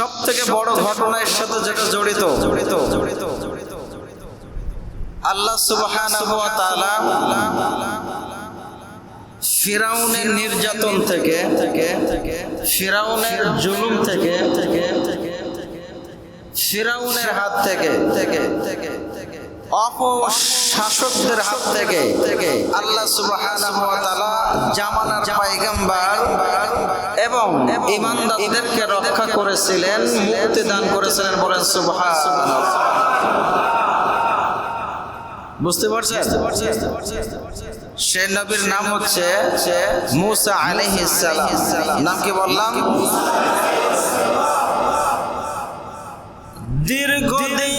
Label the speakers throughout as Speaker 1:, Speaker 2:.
Speaker 1: সব থেকে বড় ঘটনার সাথে যেটা জড়িত জড়িত জড়িত। আল্লাহ তাআলা ফিরাউনের নির্যাতন থেকে থেকে থেকে ফিরাউনের জুলুম থেকে থেকে ফিরাউনের হাত থেকে থেকে থেকে অপশাসকদের হাত থেকে আল্লাহ সুবহানাহু ওয়া তাআলা জামানার পয়গম্বর এবং রক্ষা করেছিলেন, মুক্তি দান করেছিলেন বলেন সুবহানাল্লাহ। বুঝতে পারছেন? সে নবীর নাম হচ্ছে মুসা আলাইহিস নাম কি বললাম? দীর্ঘদিন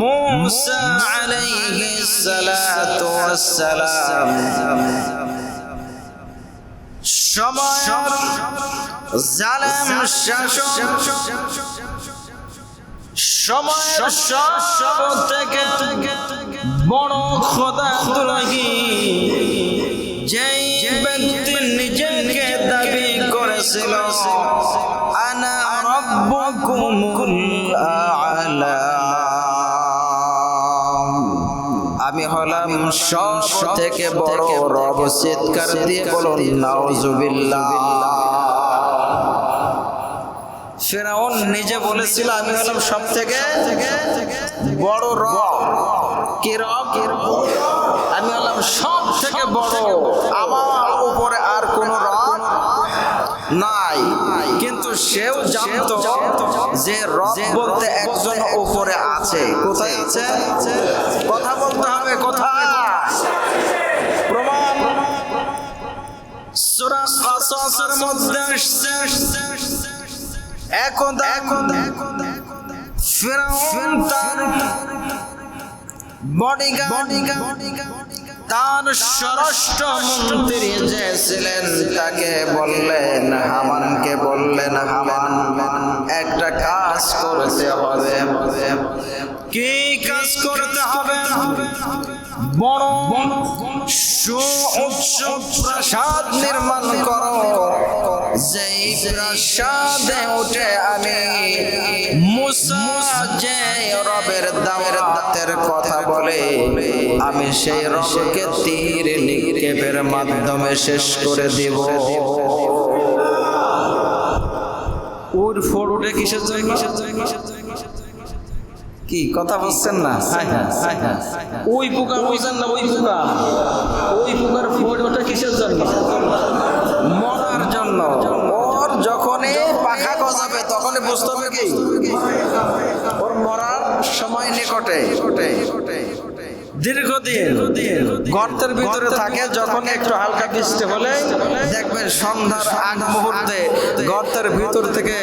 Speaker 1: মুসা আলাইহিস সালাতু ওয়াস সালাম সময় জালেম শাসক, সময়ের সব থেকে বড় খোদা দুরহি যেই ব্যক্তি নিজেকে দাবি করেছিল, আনা রব্বুকুমুল আ'লা। সব থেকে বড় রব চিৎকার দিয়ে বলুন নাউজুবিল্লাহ। ফেরাউন নিজে বলেছিল আমি হলাম সব থেকে বড় রব। কে রব? আমি হলাম সব থেকে বড়। আমার উপরে আর কোন রব নাই। কিন্তু সেও জানতো যে রব বলতে একজন উপরে আছে। কোথায় আছে? একদা ফিরাউন তার তার স্বরাষ্ট্র মন্ত্রী যে ছিলেন তাকে বললেন, হামানকে বললেন, হামান, একটা কাজ করতে হবে। কি কাজ করতে হবে? বড় সুউচ্চ প্রাসাদ নির্মাণ করো। যেই প্রাসাদে উঠে আমি মুসা যে রবের দামের দাঁতের কথা বলে আমি সেই রবকে তীর নিক্ষেপের মাধ্যমে শেষ করে দিব। ওর ফোর উঠে কিসের জন্য কিসের জন্য? কিসের জন্য? কি? কথা বুঝছেন না? ওই পোকা বুঝছেন না ওই পোকা। ওই পোকার ফোট ওটা কিসের জন্য? মরার জন্য। ওর যখনই পাখা গজাবে তখনই বুঝতে হবে কি? ওর মরার সময় নিকটে। দীর্ঘদিন গর্তের ভিতরে থাকে, যখন একটু হালকা বৃষ্টি হলে দেখবেন সন্ধ্যার আগ মুহূর্তে গর্তের ভিতর থেকে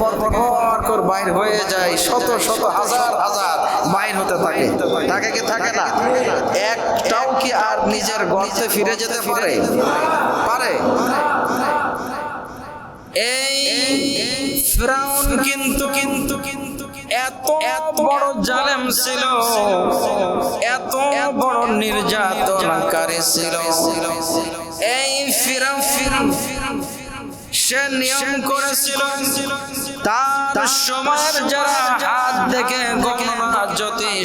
Speaker 1: পর পর পর করে বাইর হয়ে যায়, শত শত হাজার হাজার বাইর হতে থাকে। থাকে কি থাকে না? একটাও কি আর নিজের গর্তে ফিরে যেতে পারে? পারে। এই ফিরাউন কিন্তু কিন্তু কিন্তু এত এত বড় জালেম ছিল। এত বড় নির্যাতনকারী ছিল। এই ফিরাম ফিরাম সে নিয়ম করেছিল। তার সময়ের যারা হাত দেখে গণনা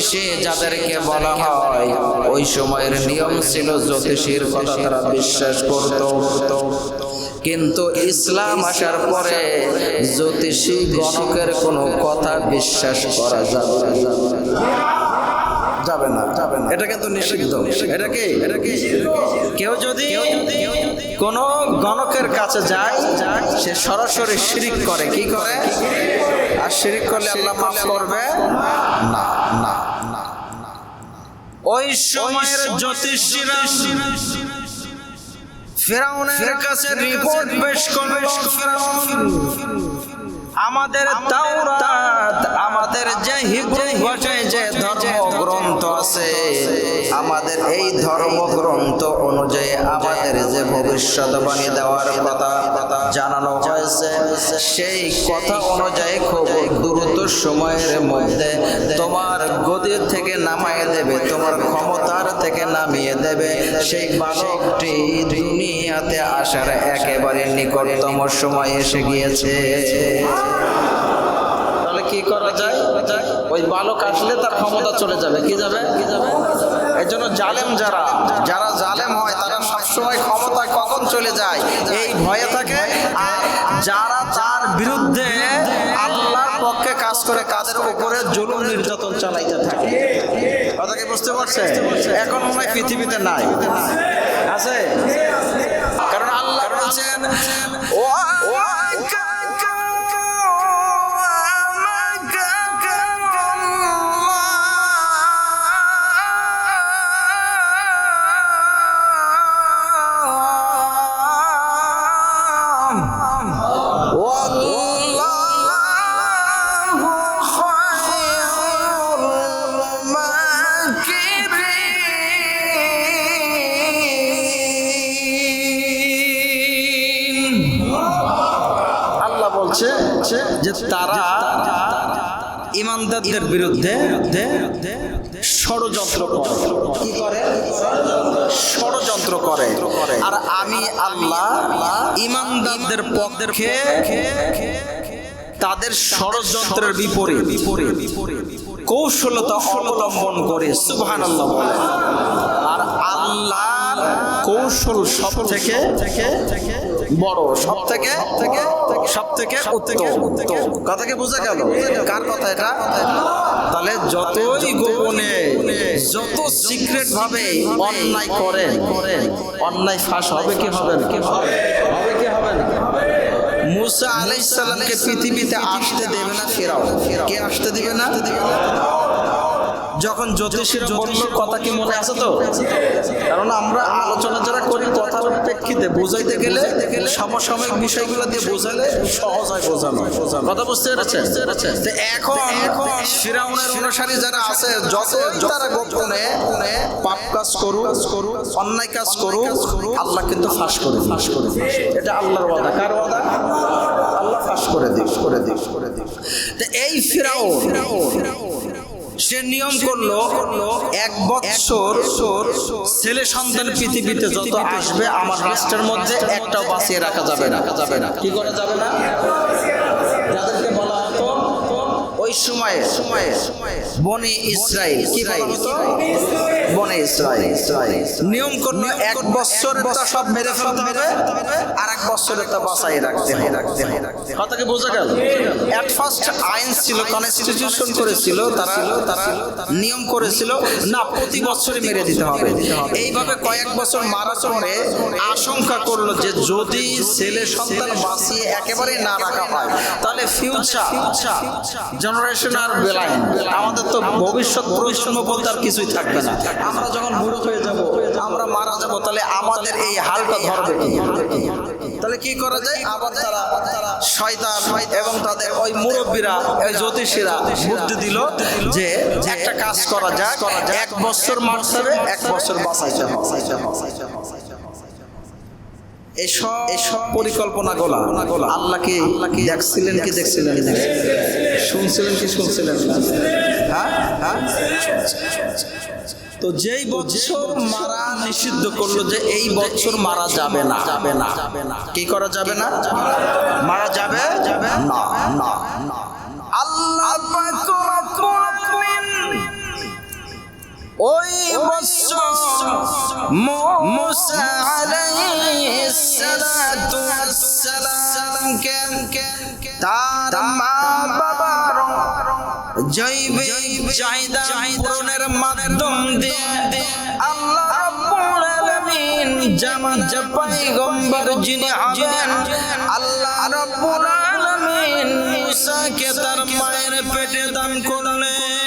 Speaker 1: জ্যোতিষী যাদেরকে বলা হয়, ওই সময়ের নিয়ম ছিল জ্যোতিষীর কথা তারা বিশ্বাস করত। কিন্তু ইসলাম আসার পরে জ্যোতিষী গণকের কোনো কথা বিশ্বাস করা যাবে না। যাবে এটা কিন্তু নিষিদ্ধ। এটা কি? এটা কি? কেউ যদি কোন গণকের কাছে যায়, সে সরাসরি শিরিক করে। কি করে? আর শিরিক করলে আল্লাহ মাফ করবে? না। ওই সময়ের জ্যোতিষীরা ফেরাউনের কাছে রিপোর্ট পেশ করল ফেরাউন। আমাদের তাওরাত আমাদের যে হিব্রু ভাষায় যে ধর্মগ্রন্থ আছে, আমাদের এই ধর্মগ্রন্থ অনুযায়ী আমাদের যে ভবিষ্যৎবাণী দেওয়ার কথা জানানো হয়েছে, সেই কথা অনুযায়ী খুব দ্রুত সময়ের মধ্যে তোমার গদির থেকে নামায় দেবে, তোমার ক্ষমতার থেকে নামিয়ে দেবে। সেই বালকটি দুনিয়াতে আসার একেবারে নিকটতম সময় এসে গিয়েছে। তাহলে কি করা যায়? ওই বালক আসলে তার ক্ষমতা চলে যাবে। কি যাবে? কি যাবে এই জন্য জালেম যারা যারা জালেম হয়, তারা সবসময় ক্ষমতা কখন চলে যায়? এই ভয়ে থাকে। আর যারা তার বিরুদ্ধে আল্লাহর পক্ষে কাজ করে কাদের উপরে জুলুম নির্যাতন চালাইতে থাকে। কথা কি বুঝতে পারছে এখন মনে হয় পৃথিবীতে নাই। আছে? কারণ আল্লাহ বলছেন, ও ইমানদারদের বিরুদ্ধে ষড়যন্ত্র কি করে? ষড়যন্ত্র করে। আর আমি আল্লাহ ইমানদারদের পক্ষে তাদের ষড়যন্ত্রের বিপরীত কৌশলতা অবলম্বন করে। বলে। আর আল্লাহ কৌশল সব থেকে বড় সব থেকে সব থেকে উত্তম কথা কি বোঝা গেল। কার কথা এটা? তাহলে যতই গোপনে যত সিক্রেট ভাবে অন্যায় করে অন্যায় ফাঁস হবে কি হবে না? হবে কি হবে না? মুসা আলাইহিস পৃথিবীতে আসতে দেবে না ফেরাও। কে আসতে দিবে না? যখন জ্যোতিষীরা বলল কথা কি মনে আছে তো? কারণ আমরা আলোচনা যারা করি প্রেক্ষিতে বোঝাইতে গেলে সমসাময়িক বিষয়গুলো দিয়ে বোঝালে সহজ হয় বোঝানো। কথা বুঝতে পেরেছেন? এখন এখন অনুসারী যারা আছে যত তারা গোপনে পাপ কাজ করুক করুক অন্যায় কাজ করুক আল্লাহ কিন্তু ফাঁস করে ফাঁস করে এটা আল্লাহর ওয়াদা। কার ওয়াদা? আল্লাহ ফাঁস করে দিস করে দিস করে দিস এই ফিরাউন। সে নিয়ম করল এক বছর ছেলে সন্তান পৃথিবীতে যত আসবে, আমার রাষ্ট্রের মধ্যে একটাও বাঁচিয়ে রাখা যাবে না যাবে না। কি করা যাবে না? সময়ে সময়ে বনি ইসরাইল কি বলতো বনে ইসরাইল ইসরাইল নিয়ম করল এক বছর সব মেরে ফেলতে হবে আর এক বছরে তা বাঁচাই রাখতে হবে। রাখতে হবে কথাকে বোঝা গেল? এট ফার্স্ট আইন ছিল কনস্টিটিউশন করেছিল তারা তারা নিয়ম করেছিল না প্রতি বছরই মেরে দিতে হবে। এইভাবে কয়েক বছর মারা পরে আশঙ্কা করল যে যদি ছেলে সন্তান বাঁচিয়ে একেবারে না রাখা হয় তাহলে ফিউচার জেনারেশন আর বেলাইন। আমাদের তো ভবিষ্যৎ প্রজন্ম বলতে আর কিছুই থাকবে না। আমরা যখন বুড়ো হয়ে যাব, আমরা মারা যাব, তাহলে আমাদের এই হালটা ধরবে তাহলে কি করা যায়? আবার তারা, শয়তান এবং তাদের ওই মুরব্বীরা, ওই জ্যোতিষীরা বুদ্ধি দিল যে একটা কাজ করা যায় এক বছর মারতে এক বছর বাঁচাইতে হবে। এসব এসব পরিকল্পনা গোলা। আল্লাহকে দেখছিলেন কি দেখছিলেন। শুনছিলেন কি শুনছিলেন? হ্যাঁ? হ্যাঁ? তো যেই বছর মারা নিষিদ্ধ করল যে এই বছর মারা যাবে না। যাবে না। কি করা যাবে না? মারা যাবে? না না না। আল্লাহ ওই বছর তার মা বাবার জৈবিক চাহিদা পূরণের মাধ্যম দিয়ে আল্লাহ রাব্বুল আলামিন জামান পয়গম্বর যিনি হবেন আল্লাহ রাব্বুল আলামিন মুসাকে তার মায়ের পেটে দান করলেন।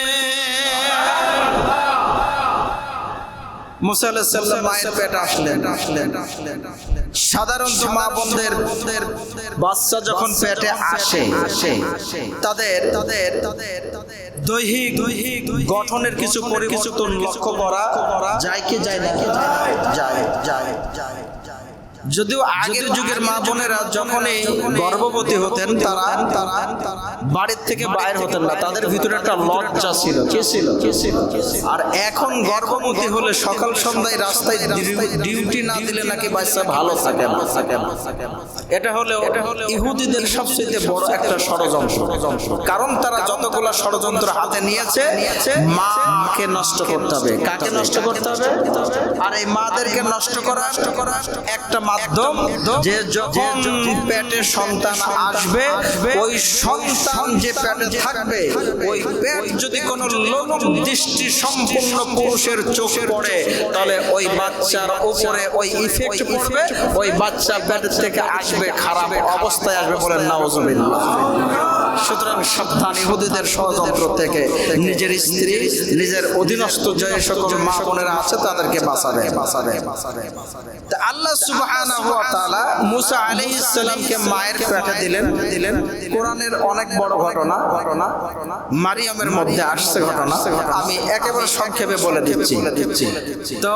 Speaker 1: সাধারণত মা বোনদের বাচ্চা যখন পেটে আসে আসে তাদের তাদের তাদের দৈহিক দৈহিক গঠনের কিছু পরিবর্তন লক্ষ্য করা যায় কি যায় না? যায় যায় যায়। যদিও আগের যুগের মা বোনেরা যখনই গর্ভবতী হতেন তারা তারা বাড়ির থেকে বাইরে হতেন না। তাদের ভিতরে একটা লজ্জা ছিল কে ছিল? আর এখন গর্ভবতী হলে সকাল সন্ধ্যায় রাস্তায় ডিউটি না দিলে নাকি বাচ্চা ভালো থাকে না? থাকে না। এটা হলো এটা হলো ইহুদিদের সবচেয়ে বড় একটা ষড়যন্ত্র। কারণ তারা যতগুলো ষড়যন্ত্র হাতে নিয়েছে নিয়েছে মাকে নষ্ট করতে হবে? কাকে নষ্ট করতে হবে? আর এই মাদেরকে নষ্ট করা করা একটা মাধ্যম যে যখন পেটে সন্তান আসবে ওই সন্তান যে পেটে থাকবে ওই পেট যদি কোন লোক দৃষ্টি সম্পূর্ণ পুরুষের চোখে পড়ে তাহলে ওই বাচ্চার উপরে ওই ইফেক্ট পড়বে ওই বাচ্চা পেট থেকে আসবে খারাপ অবস্থায় আসবে বলেন নাউজুবিল্লাহ সুতরাং সাবধান ইহুদিদের ষড়যন্ত্র থেকে নিজের স্ত্রী, নিজের অধীনস্থ যে সকল মা বোনেরা আছে তাদেরকে বাঁচাবে। বাঁচাবে আল্লাহ সুবহানাহু মুসা মায়ের পেটে দিলেন। দিলেন কোরআনের অনেক বড় ঘটনা। ঘটনা মারিয়ামের মধ্যে আসছে ঘটনা। আমি একেবারে সংক্ষেপে বলে দিচ্ছি। তো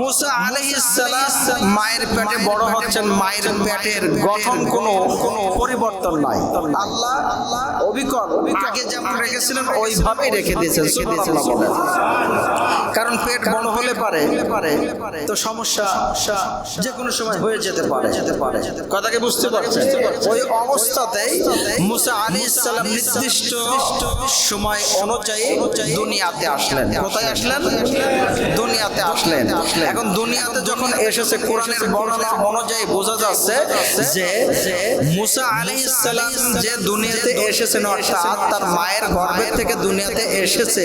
Speaker 1: মুসা মায়ের পেটে বড় হচ্ছেন। মায়ের পেটের গঠন কোনো কোনো পরিবর্তন নাই। আল্লাহ অবিকল। আগে যেমন রেখেছিলেন ওইভাবেই রেখে দিয়েছেন কারণ পেট বড় হলে পারে। পারে। তো সমস্যা যে কোনো সময় হয়ে যেতে পারে। যেতে পারে। কথাকে বুঝতে পারছেন? ওই অবস্থাতেই মুসা আলী ইসলাম নির্দিষ্ট সময় অনুযায়ী দুনিয়াতে আসলেন। কোথায় আসলেন? দুনিয়াতে আসলেন। এখন দুনিয়াতে যখন এসেছে কোরআনের বর্ণনা অনুযায়ী বোঝা যাচ্ছে যে মুসা আলী ইসলাম যে দুনিয়াতে এসেছেন অর্থাৎ তার মায়ের গর্ভের থেকে দুনিয়াতে এসেছে।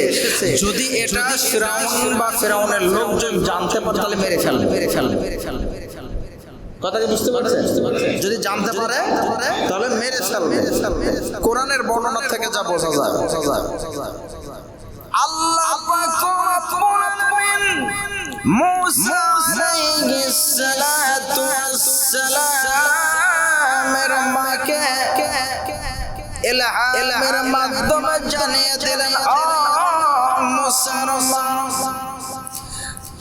Speaker 1: যদি এটা ফেরাউন বা ফেরাউনের লোকজন জানতে পারে তাহলে মেরে ফেলবে। মেরে ফেলবে মেরে ফেলবে কথাকে বুঝতে পারছেন যদি জানতে পারে তাহলে মেরে ফেলবে। কোরআনের বর্ণনা থেকে যা বোঝা যায় বোঝা যায়। আল্লাহ মুসা আলাইহিস সালাতু মাকে মাধ্যমে জানিয়ে দিলেন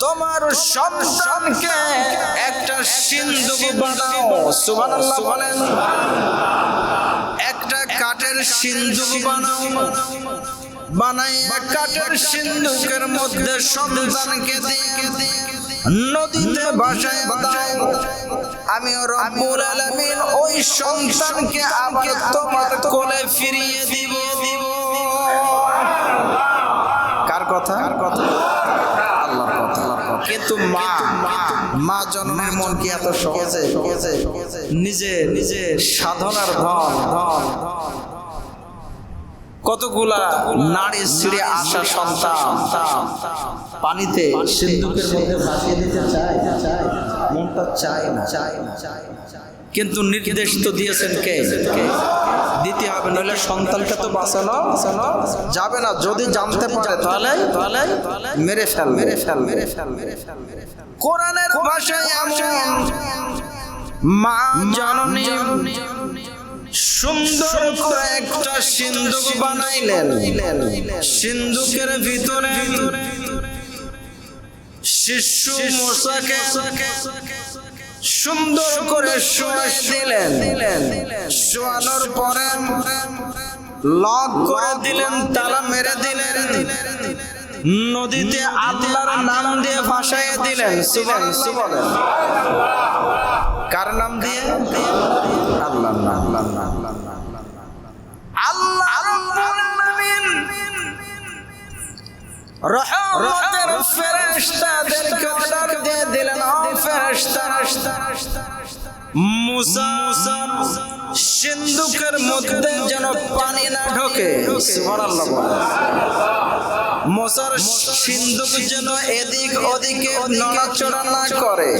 Speaker 1: তোমার সন্তানকে একটা সিন্ধু বানাও। সুবহানাল্লাহ বলেন একটা কাঠের সিন্ধু বানাও। বানাইয়া কাঠের সিন্ধুকের মধ্যে সন্তানকে দিয়ে নদীতে ভাসায় দাও। আমি রব্বুল আলামিন ওই সন্তানকে আমাকে তোমার কোলে ফিরিয়ে দিব। দিব কার কথা? কার কথা? আল্লাহর কথা। কিন্তু মা মা জন্মের মন কি এত সহজে? সহজে নিজে নিজে সাধনার ধন ধন ধন। কতগুলা নারী ছিঁড়ে আসা সন্তান পানিতে সিন্ধুকের মধ্যে ভাসিয়ে দিতে চায় মনটা চায় না চায় না। কিন্তু নির্দেশ তো দিয়েছেন কে? দিতে হবে নইলে সন্তানটা তো বাঁচানো যাবে না। যদি জানতে পারে তাহলে তাহলে মেরে ফেল মেরে ফেল মেরে ফেল মেরে ফেল কোরআনের ভাষায় এমন মা জননী সুন্দর করে একটা সিন্ধুক বানাইলেন। সিন্ধুকের ভিতরে শিশু মশাকে সুন্দর করে শোয়াই দিলেন। শোয়ানোর পরে লক করে দিলেন তালা মেরে দিলেন। নদীতে আল্লাহর নাম দিয়ে ভাসাইয়ে দিলেন। সুবন সুবন কার নাম দিয়ে? রহমতের ফেরেশতাদেরকে অর্ডার দিয়ে দিলেন, ও ফেরেশতা। সিন্ধুকের মধ্যে যেন পানি না ঢোকে। মশার সিন্ধুক যেন এদিক ওদিকে নড়াচড়া না করে।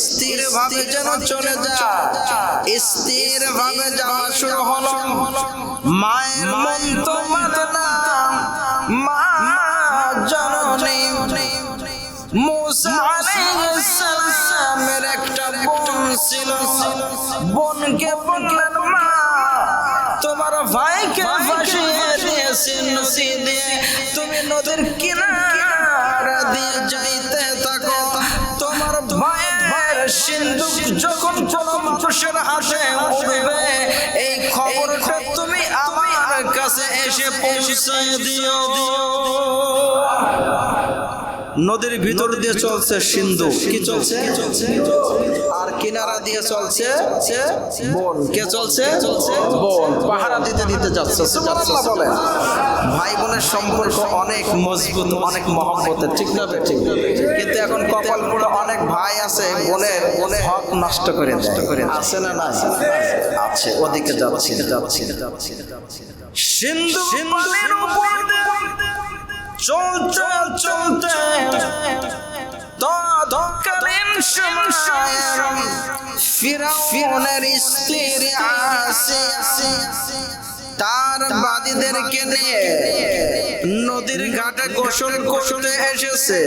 Speaker 1: স্থির ভাবে যেন চলে যায়। স্থির ভাবে যাওয়া শুরু হলো। মায়ের মন তো না জননী মুসা আলাইহিস বোন ছিল। বললেন, মা, তোমার ভাইকে ফাঁসিয়ে দিয়ে নদী দিয়ে। তুমি নদীর কিনারা দিয়ে যাইতে থাকো। তোমার ভাইয়ের সিন্ধুক যখন কোনো মানুষের হাতে উঠবে, এই খবরটা তুমি আমার কাছে এসে পৌঁছে দিও। নদীর ভিতর দিয়ে চলছে সিন্ধু। কি চলছে? আর কিনারা দিয়ে চলছে বন। কে চলছে? বন। পাহারা দিতে দিতে যাচ্ছে বলেন। ভাই বোনের সম্পর্ক অনেক মজবুত অনেক মহব্বতের ঠিক না ঠিক কিন্তু এখন কপাল পুরো অনেক ভাই আছে বোনের বোনের হক নষ্ট করে নষ্ট করে আছে না না আছে ওদিকে যাচ্ছে। যাচ্ছে যাচ্ছে। সিন্ধু দিয়ে চলতে চলতে তৎকালীন সময়ের ফিরাউনের স্ত্রী আসে তার বাদীদেরকে নিয়ে নদীর ঘাটে গোসল করতে এসেছে।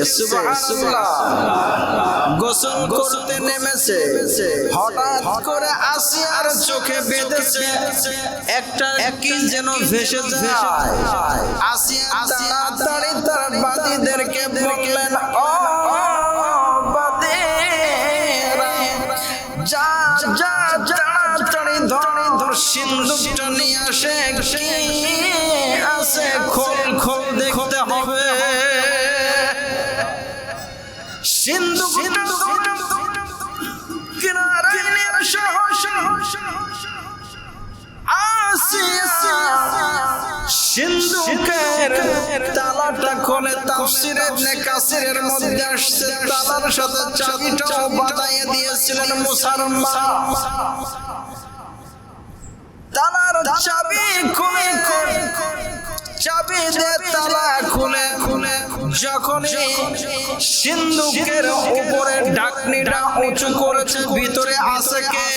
Speaker 1: গোসল করতে নেমেছে। হঠাৎ করে আসি আর চোখে বেঁধেছে। একটা কি যেন ভেসে যায়। আসি তাড়াতাড়ি তার বাদীদেরকে বললেন খোলে তাফসিরে ইবনে কাসিরের মধ্যে আসছে। সাথে চাবিটাও দিয়েছিলেন মুসার মা চাবি খুলে চাবি দিয়ে তালা খুলে খুলে। যখন সিন্ধুকের উপরে উঁচু করেছে, ভিতরে আছে কে?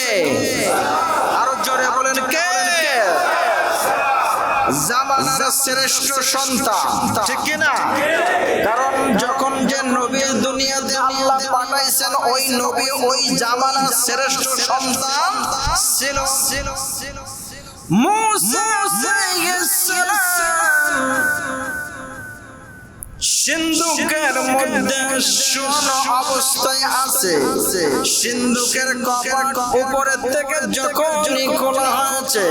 Speaker 1: আরও জোরে বলেন, কে? জামানার শ্রেষ্ঠ সন্তান। ঠিক কিনা? কারণ যখন যে নবীর দুনিয়াতে আল্লাহ পাঠাইছেন, ওই নবী ওই জামানার শ্রেষ্ঠ সন্তান ছিল। মুসা আলাইহিস সালাম। সিন্ধুকের মধ্যে শোন অবস্থায় আছে। সিন্ধুকের কপাট উপরের থেকে যখনই খোলা হয়েছে,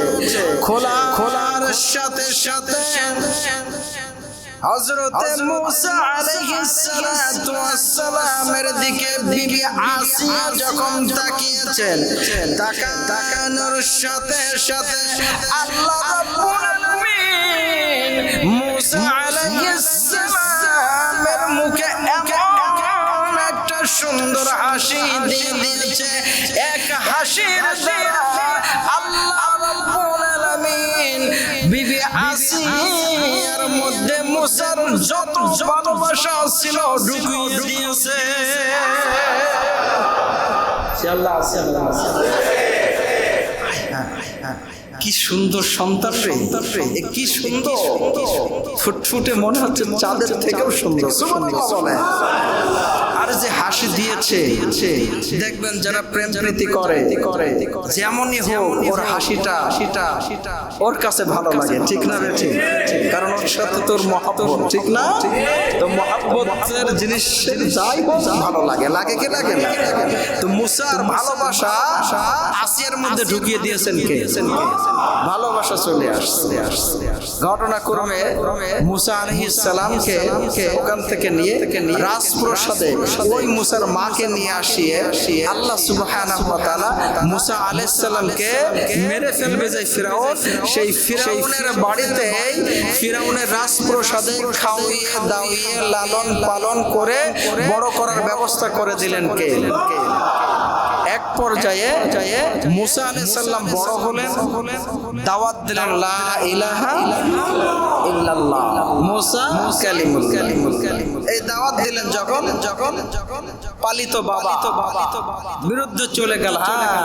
Speaker 1: খোলা, খোলার সাথে সাথে হযরতে মুসা দিকে বিবি আসিয়া যখন তাকিয়েছেন তাকা তাকানোর সাথে সাথে আল্লাহ রাব্বুল সুন্দর হাসি দিয়ে দিয়েছে এক হাসির দ্বারা আল্লাহ রাব্বুল আলামিন বিবি আসিয়ার মধ্যে মুসার যত ভালোবাসা ছিল ঢুকিয়ে দিয়েছে। আল্লাহ আছে আল্লাহ। আছে কি সুন্দর সন্তান রে। কি সুন্দর। ফুটফুটে মনে হচ্ছে চাঁদের থেকেও সুন্দর। বলে। আর যে হাসি দিয়েছে দেখবেন যারা প্রেম প্রীতি করে করে যেমনই হোক ওর হাসিটা হাসিটা ওর কাছে ভালো লাগে ঠিক না রে ঠিক কারণ ওর সাথে তোর মহাব্বত ঠিক না? তো মহাব্বতের জিনিস যাই হোক ভালো লাগে। লাগে কি লাগে না? তো মুসার ভালোবাসা আসিয়ার মধ্যে ঢুকিয়ে দিয়েছেন কে? ভালোবাসা চলে আসছে। ঘটনাক্রমে মুসা আলহিস সালামকে ওখান থেকে নিয়ে রাজপ্রসাদে ওই মুসার মাকে নিয়ে আসিয়ে আল্লাহ সুবহানাহু ওয়া তাআলা মুসা আলাইহিস সালামকে মেরে ফেলবে যে ফিরাউন। সেই ফিরাউনের বাড়িতে ফিরাউনের রাজপ্রসাদে খাওয়িয়ে, দাওয়িয়ে, লালন পালন করে বড় করার ব্যবস্থা করে দিলেন কে? এক পর্যায়ে মুসা আলাইহিস সালাম বড় হলেন, দাওয়াত দিলেন, লা ইলাহা ইল্লাল্লাহ, মুসা কালিমুল এই দাওয়াত দিলেন যখন যখন যখন পালিত বাবা। বিরুদ্ধে চলে গেল। হ্যাঁ,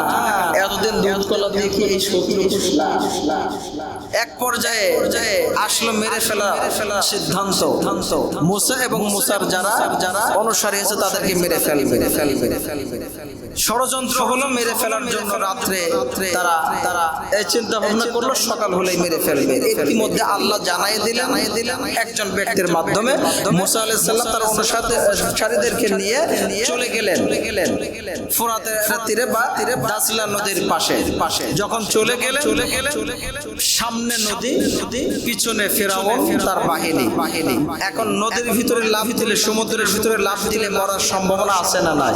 Speaker 1: এতদিন দুধ কলা কি এই শত্রু? এক পর্যায়ে আসলো মেরে ফেলা ফেলা সিদ্ধান্ত। মুসা এবং মুসার যারা যারা অনুসারী আছে তাদেরকে মেরে ফেলি মেরে ফেলবে। ষড়যন্ত্র হলো মেরে ফেলার জন্য রাত্রে তারা তারা এই চিন্তা ভাবনা করল সকাল হলেই মেরে ফেলবে ইতিমধ্যে আল্লাহ জানাই দিলেন দিলেন একজন ব্যক্তির মাধ্যমে মুসা আলাইহিস সালাম তার অনুসারীদেরকে নিয়ে চলে গেলেন। চলে গেলেন। ফোরাতের তীরে বা তীরে দাসিলা নদীর পাশে। পাশে। যখন চলে গেলেন চলে গেলেন সামনে নদী নদী পিছনে ফেরাউন তার বাহিনী। বাহিনী। এখন নদীর ভিতরে লাভ দিলে সমুদ্রের ভিতরে লাভ দিলে মরার সম্ভাবনা আছে না নাই?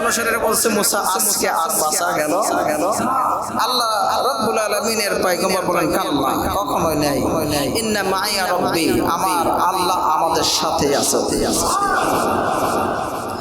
Speaker 1: অনুসারীরা বলছে মুসা আজকে আর বাঁচা গেল। গেল আল্লাহ রব্বুল আলমিনের পয়গম্বর বলেন, কাল্লা, কখনোই নেই। ইন্না মাইয়া রব্বি, আমার আল্লাহ আমাদের সাথে আছে আছে।